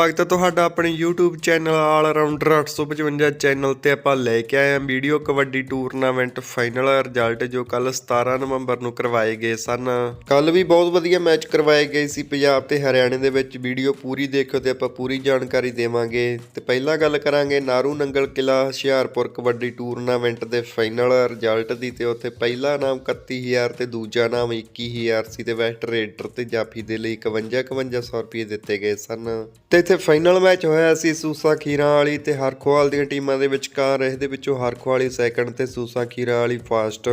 ਸਵਾਗਤ ਹੈ ਤੁਹਾਡਾ ਆਪਣੇ YouTube channel all rounder 855 channel ਤੇ ਆਪਾਂ ਲੈ ਕੇ ਆਏ ਹਾਂ video kabaddi tournament final result ਜੋ ਕੱਲ 17 ਨਵੰਬਰ ਨੂੰ ਕਰਵਾਏ ਗਏ ਸਨ। ਕੱਲ ਵੀ ਬਹੁਤ ਵਧੀਆ ਮੈਚ ਕਰਵਾਏ ਗਏ ਸੀ ਪੰਜਾਬ ਤੇ ਹਰਿਆਣੇ ਦੇ ਵਿੱਚ। ਵੀਡੀਓ ਪੂਰੀ ਦੇਖਿਓ ਤੇ ਆਪਾਂ ਪੂਰੀ ਜਾਣਕਾਰੀ ਦੇਵਾਂਗੇ। ਤੇ ਪਹਿਲਾਂ ਗੱਲ ਕਰਾਂਗੇ ਨਾਰੂ ਨੰਗਲ ਕਿਲਾ ਹੁਸ਼ਿਆਰਪੁਰ ਕਬੱਡੀ ਟੂਰਨਾਮੈਂਟ ਦੇ ਫਾਈਨਲ ਰਿਜ਼ਲਟ ਦੀ ਤੇ ਉੱਥੇ ਪਹਿਲਾ ਨਾਮ 31000 ਤੇ ਦੂਜਾ ਨਾਮ 21000 ਸੀ ਤੇ ਵੈਸਟ ਰੇਡਰ ਤੇ ਜਾਫੀ ਦੇ ਲਈ 51 5100 ਰੁਪਏ ਦਿੱਤੇ ਗਏ ਸਨ। ਤੇ ਇੱਥੇ ਫਾਈਨਲ ਮੈਚ ਹੋਇਆ ਸੀ ਸੂਸਾ ਖੀਰਾ ਵਾਲੀ ਤੇ ਹਰਖੋਵਾਲ ਦੀਆਂ ਟੀਮਾਂ ਦੇ ਵਿਚਕਾਰ। ਇਹਦੇ ਵਿੱਚੋਂ ਹਰਖੋਵਾਲੀ ਸੈਕੰਡ ਤੇ ਸੂਸਾ ਖੀਰਾ ਵਾਲੀ ਫਾਸਟ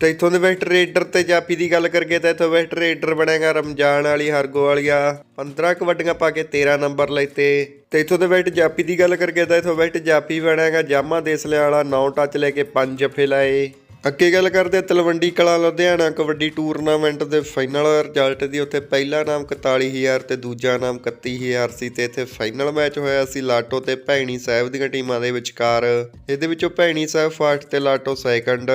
ਤੇ ਇਥੋਂ ਦੇ ਵੈਸਟ ਰੇਡਰ ਤੇ ਜਾਪੀ ਦੀ ਗੱਲ ਕਰਗੇ ਤਾਂ ਇਥੋਂ ਵੈਸਟ ਰੇਡਰ ਬਣੇਗਾ ਰਮਜਾਨ ਵਾਲੀ ਹਰਗੋ ਵਾਲੀਆ 15 ਕਬੱਡੀਆਂ ਪਾ ਕੇ 13 ਨੰਬਰ ਲੈਤੇ ਤੇ। ਇਥੋਂ ਦੇ ਵੈਸਟ ਜਾਪੀ ਦੀ ਗੱਲ ਕਰਗੇ ਤਾਂ ਇਥੋਂ ਵੈਸਟ ਜਾਪੀ ਬਣੇਗਾ, ਜਾਮਾ ਦੇਸਲੇ ਵਾਲਾ 9 ਟੱਚ ਲੈ ਕੇ 5 ਜਫੇ ਲਾਏ ਅੱਗੇ ਗੱਲ ਕਰਦੇ ਹਾਂ, ਤਲਵੰਡੀ ਕਲਾ, ਲੁਧਿਆਣਾ, ਕਬੱਡੀ ਟੂਰਨਾਮੈਂਟ ਦੇ ਫਾਈਨਲ ਰਿਜ਼ਲਟ ਦੀ। ਉੱਥੇ ਪਹਿਲਾ ਨਾਮ 41000 ਤੇ ਦੂਜਾ ਨਾਮ 31000 ਸੀ ਤੇ ਇੱਥੇ ਫਾਈਨਲ ਮੈਚ ਹੋਇਆ ਸੀ ਲਾਟੋ ਤੇ ਭੈਣੀ ਸਾਹਿਬ ਦੀਆਂ ਟੀਮਾਂ ਦੇ ਵਿਚਕਾਰ। ਇਹਦੇ ਵਿੱਚੋਂ ਭੈਣੀ ਸਾਹਿਬ ਫਸਟ ਤੇ ਲਾਟੋ ਸੈਕੰਡ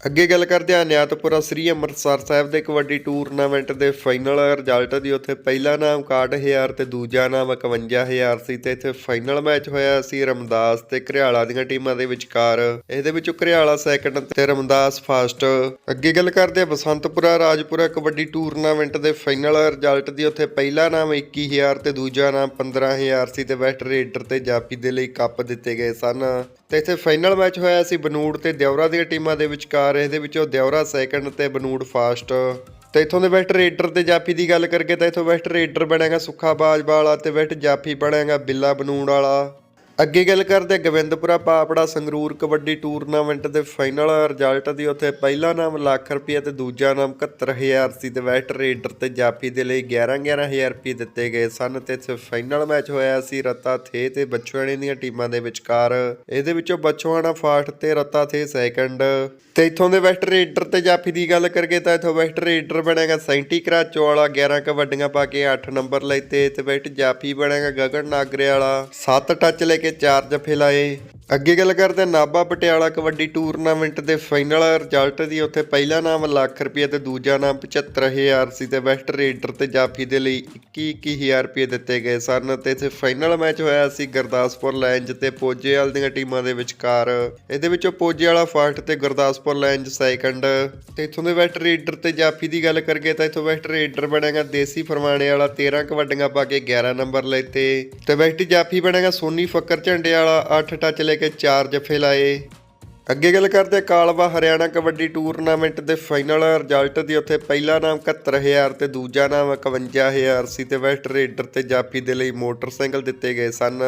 ਅੱਗੇ ਗੱਲ ਕਰਦੇ ਹਾਂ ਨਿਆਤਪੁਰਾ ਸ੍ਰੀ ਅੰਮ੍ਰਿਤਸਰ ਸਾਹਿਬ ਦੇ ਕਬੱਡੀ ਟੂਰਨਾਮੈਂਟ ਦੇ ਫਾਈਨਲ ਰਿਜ਼ਲਟ ਦੀ। ਉੱਥੇ ਪਹਿਲਾ ਨਾਮ 61000 ਤੇ ਦੂਜਾ ਨਾਮ 51000 ਸੀ ਤੇ ਇੱਥੇ ਫਾਈਨਲ ਮੈਚ ਹੋਇਆ ਸੀ ਰਮਦਾਸ ਤੇ ਘਰਿਆਲਾ ਦੀਆਂ ਟੀਮਾਂ ਦੇ ਵਿਚਕਾਰ। ਇਹਦੇ ਵਿੱਚੋਂ ਘਰਿਆਲਾ ਸੈਕੰਡ ਤੇ ਰਮਦਾਸ ਫਸਟ ਅੱਗੇ ਗੱਲ ਕਰਦੇ ਹਾਂ ਬਸੰਤਪੁਰਾ ਰਾਜਪੁਰਾ ਕਬੱਡੀ ਟੂਰਨਾਮੈਂਟ ਦੇ ਫਾਈਨਲ ਰਿਜ਼ਲਟ ਦੀ। ਉੱਥੇ ਪਹਿਲਾ ਨਾਮ 21000 ਤੇ ਦੂਜਾ ਨਾਮ 15000 ਸੀ ਤੇ ਵੈਸਟ ਰੇਡਰ ਤੇ ਜਾਪੀ ਦੇ ਲਈ ਕੱਪ ਦਿੱਤੇ ਗਏ ਸਨ। ਤੇ ਇੱਥੇ ਫਾਈਨਲ ਮੈਚ ਹੋਇਆ ਸੀ ਬਨੂੜ ਤੇ ਦਿਉਰਾ ਦੀਆਂ ਟੀਮਾਂ ਦੇ ਵਿਚਕਾਰ। ਇਹਦੇ ਵਿੱਚੋਂ ਦਿਉਰਾ ਸੈਕੰਡ ਤੇ ਬਨੂੜ ਫਾਸਟ। ਤੇ ਇਥੋਂ ਦੇ ਵੈਸਟ ਰੇਡਰ ਤੇ ਜਾਫੀ ਦੀ ਗੱਲ ਕਰਕੇ ਤਾਂ ਇਥੋਂ ਵੈਸਟ ਰੇਡਰ ਬਣੇਗਾ ਸੁੱਖਾ ਬਾਜਵਾ ਵਾਲਾ ਤੇ ਵੈਸਟ ਜਾਫੀ ਬਣੇਗਾ ਬਿੱਲਾ ਬਨੂੜ ਵਾਲਾ। ਅੱਗੇ ਗੱਲ ਕਰਦੇ ਹਾਂ ਗੋਬਿੰਦਪੁਰਾ ਪਾਪੜਾ ਸੰਗਰੂਰ ਕਬੱਡੀ ਟੂਰਨਾਮੈਂਟ ਦੇ ਫਾਈਨਲ ਰਿਜ਼ਲਟ ਦੀ। ਉੱਥੇ ਪਹਿਲਾ ਨਾਮ ਲੱਖ ਰੁਪਏ ਤੇ ਦੂਜਾ ਨਾਮ 71000 ਸੀ। ਤੇ ਵੈਸਟ ਰੇਡਰ ਤੇ ਜਾਫੀ ਦੇ ਲਈ 11 11000 ਰੁਪਏ ਦਿੱਤੇ ਗਏ ਸਨ। ਤੇ ਇੱਥੇ ਫਾਈਨਲ ਮੈਚ ਹੋਇਆ ਸੀ ਰਤਾ ਥੇ ਤੇ ਬੱਚੋਆਣੇ ਦੀਆਂ ਟੀਮਾਂ ਦੇ ਵਿਚਕਾਰ। ਇਹਦੇ ਵਿੱਚੋਂ ਬੱਚੋਆਣਾ ਫਾਸਟ ਤੇ ਰਤਾ ਥੇ ਸੈਕੰਡ। ਤੇ ਇਥੋਂ ਦੇ ਵੈਸਟ ਰੇਡਰ ਤੇ ਜਾਫੀ ਦੀ ਗੱਲ ਕਰਕੇ ਤਾਂ ਇਥੋਂ ਵੈਸਟ ਰੇਡਰ ਬਣੇਗਾ ਸੈਂਟੀ ਕਰਾਚੋ ਵਾਲਾ 11 ਕਬੱਡੀਆਂ ਪਾ ਕੇ 8 ਨੰਬਰ ਲੈਤੇ ਤੇ ਵੈਸਟ ਜਾਫੀ ਬਣੇਗਾ ਗਗਨ ਨਾਗਰੇ ਵਾਲਾ 7 ਟੱਚ ਲੈ ਕੇ 4 ਜਫੇ ਲਾਏ ਅੱਗੇ ਗੱਲ ਕਰਦੇ ਹਾਂ, ਨਾਭਾ ਪਟਿਆਲਾ ਕਬੱਡੀ ਟੂਰਨਾਮੈਂਟ ਦੇ ਫਾਈਨਲ ਰਿਜ਼ਲਟ ਦੀ। ਉੱਥੇ ਪਹਿਲਾ ਨਾਮ ਲੱਖ ਰੁਪਏ ਤੇ ਦੂਜਾ ਨਾਮ 75000 ਸੀ ਤੇ ਵੈਸਟ ਰੇਡਰ ਤੇ ਜਾਫੀ ਦੇ ਲਈ 21 21000 ਰੁਪਏ ਦਿੱਤੇ ਗਏ ਸਨ ਤੇ ਇੱਥੇ ਫਾਈਨਲ ਮੈਚ ਹੋਇਆ ਸੀ ਗੁਰਦਾਸਪੁਰ ਲਾਇਨਜ਼ ਤੇ ਪੋਜੇਵਾਲ ਦੀਆਂ ਟੀਮਾਂ ਦੇ ਵਿਚਕਾਰ। ਇਹਦੇ ਵਿੱਚੋਂ ਪੋਜੇ ਵਾਲਾ ਫਸਟ ਤੇ ਗੁਰਦਾਸਪੁਰ ਲਾਇਨਜ਼ ਸੈਕੰਡ। ਤੇ ਇਥੋਂ ਦੇ ਵੈਸਟ ਰੇਡਰ ਤੇ ਜਾਫੀ ਦੀ ਗੱਲ ਕਰਕੇ ਤਾਂ ਇਥੋਂ ਵੈਸਟ ਰੇਡਰ ਬਣੇਗਾ ਦੇਸੀ ਫਰਮਾਣੇ ਵਾਲਾ 13 ਕਬੱਡੀਆਂ ਪਾ ਕੇ 11 ਨੰਬਰ ਲੈਤੇ ਤੇ। ਵੈਸਟ ਜਾਫੀ ਬਣੇਗਾ ਸੋਨੀ ਫੱਕਰ ਝੰਡੇ ਵਾਲਾ 8 ਟੱਚ ਲੈ ਕੇ 4 ਜਫੇ ਲਾਏ ਅੱਗੇ ਗੱਲ ਕਰਦੇ ਹਾਂ, ਕਾਲਵਾ ਹਰਿਆਣਾ ਕਬੱਡੀ ਟੂਰਨਾਮੈਂਟ ਦੇ ਫਾਈਨਲ ਰਿਜ਼ਲਟ ਦੀ। ਉੱਥੇ ਪਹਿਲਾ ਨਾਮ 71000 ਤੇ ਦੂਜਾ ਨਾਮ 51000 ਸੀ ਤੇ ਵੈਸਟ ਰੇਡਰ ਤੇ ਜਾਫੀ ਦੇ ਲਈ ਮੋਟਰਸਾਈਕਲ ਦਿੱਤੇ ਗਏ ਸਨ।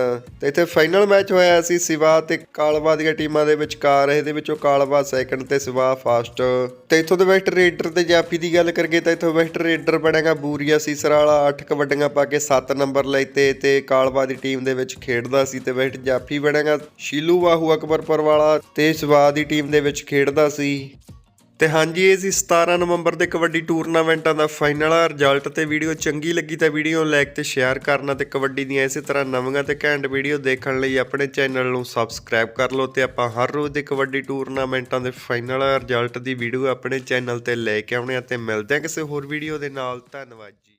ਤੇ ਇੱਥੇ ਫਾਈਨਲ ਮੈਚ ਹੋਇਆ ਸੀ ਸਿਵਾ ਤੇ ਕਾਲਵਾ ਦੀਆਂ ਟੀਮਾਂ ਦੇ ਵਿਚਕਾਰ। ਇਹਦੇ ਵਿੱਚੋਂ ਕਾਲਵਾ ਸੈਕੰਡ ਤੇ ਸਿਵਾ ਫਾਸਟ। ਤੇ ਇੱਥੋਂ ਦੇ ਵੈਸਟ ਰੇਡਰ ਤੇ ਜਾਫੀ ਦੀ ਗੱਲ ਕਰੀਏ ਤਾਂ ਇੱਥੋਂ ਵੈਸਟ ਰੇਡਰ ਬਣੇਗਾ ਬੂਰੀਆ ਸੀਸਰ ਵਾਲਾ 8 ਕਬੱਡੀਆਂ ਪਾ ਕੇ 7 ਨੰਬਰ ਲੈਤੇ ਤੇ ਕਾਲਵਾ ਦੀ ਟੀਮ ਦੇ ਵਿੱਚ ਖੇਡਦਾ ਸੀ ਤੇ ਵੈਸਟ ਜਾਫੀ ਬਣੇਗਾ ਸ਼ੀਲੂ ਵਾਹੂ ਅਕਬਰਪੁਰ ਵਾਲਾ ਤੇ ਸਵਾ ਦੀ ਟੀਮ ਦੇ ਵਿੱਚ ਖੇਡਦਾ ਸੀ। ਤੇ ਹਾਂਜੀ, ਇਹ ਸੀ 17 ਨਵੰਬਰ ਦੇ ਕਬੱਡੀ ਟੂਰਨਾਮੈਂਟਾਂ ਦਾ ਫਾਈਨਲ। ਰਿਜ਼ਲਟ ਤੇ ਵੀਡੀਓ ਚੰਗੀ ਲੱਗੀ ਤਾਂ ਵੀਡੀਓ ਨੂੰ ਲਾਈਕ ਤੇ ਸ਼ੇਅਰ ਕਰਨਾ ਤੇ ਕਬੱਡੀ ਦੀਆਂ ਇਸੇ ਤਰ੍ਹਾਂ ਨਵੀਆਂ ਤੇ ਘੈਂਟ ਵੀਡੀਓ ਦੇਖਣ ਲਈ ਆਪਣੇ ਚੈਨਲ ਨੂੰ ਸਬਸਕ੍ਰਾਈਬ ਕਰ ਲਓ ਤੇ ਆਪਾਂ ਹਰ ਰੋਜ਼ ਦੇ ਕਬੱਡੀ ਟੂਰਨਾਮੈਂਟਾਂ ਦੇ ਫਾਈਨਲ ਰਿਜ਼ਲਟ ਦੀ ਵੀਡੀਓ ਆਪਣੇ ਚੈਨਲ ਤੇ ਲੈ ਕੇ ਆਉਣੇ ਆ ਤੇ ਮਿਲਦੇ ਆ ਕਿਸੇ ਹੋਰ ਵੀਡੀਓ ਦੇ ਨਾਲ। ਧੰਨਵਾਦ ਜੀ।